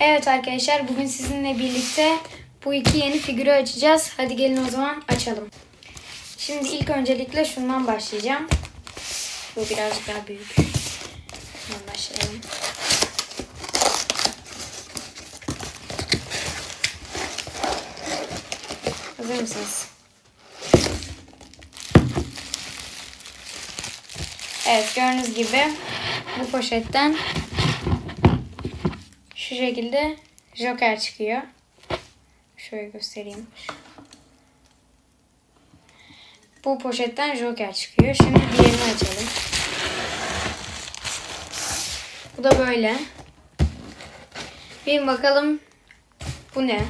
Evet arkadaşlar bugün sizinle birlikte bu iki yeni figürü açacağız. Hadi gelin o zaman açalım. Şimdi ilk öncelikle şundan başlayacağım. Bu birazcık daha büyük. Bundan başlayalım. Hazır mısınız? Evet gördüğünüz gibi bu poşetten şu şekilde Joker çıkıyor. Şöyle göstereyim. Bu poşetten Joker çıkıyor. Şimdi diğerini açalım. Bu da böyle. Bir bakalım bu ne?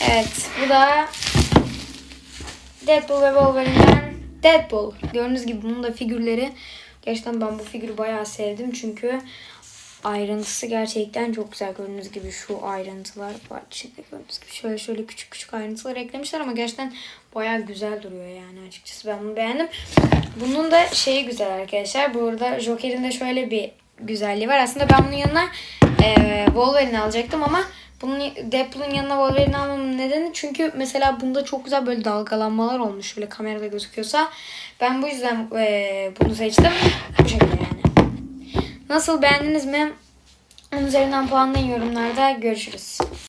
Evet, bu da Deadpool ve Wolverine'den Deadpool. Gördüğünüz gibi bunun da figürleri. Gerçekten ben bu figürü bayağı sevdim çünkü ayrıntısı gerçekten çok güzel. Gördüğünüz gibi şu ayrıntılar var içinde gördüğünüz gibi. Şöyle şöyle küçük küçük ayrıntılar eklemişler ama gerçekten bayağı güzel duruyor yani açıkçası. Ben bunu beğendim. Bunun da şeyi güzel arkadaşlar. Burada Joker'in de şöyle bir güzelliği var. Aslında ben bunun yanına e, Wolverine alacaktım ama bunun Deadpool'un yanına Wolverine almamın nedeni çünkü mesela bunda çok güzel böyle dalgalanmalar olmuş. Şöyle kamerada gözüküyorsa. Ben bu yüzden e, bunu seçtim. Bu şekilde yani. Nasıl beğendiniz mi? Onun üzerinden puanlayın yorumlarda. Görüşürüz.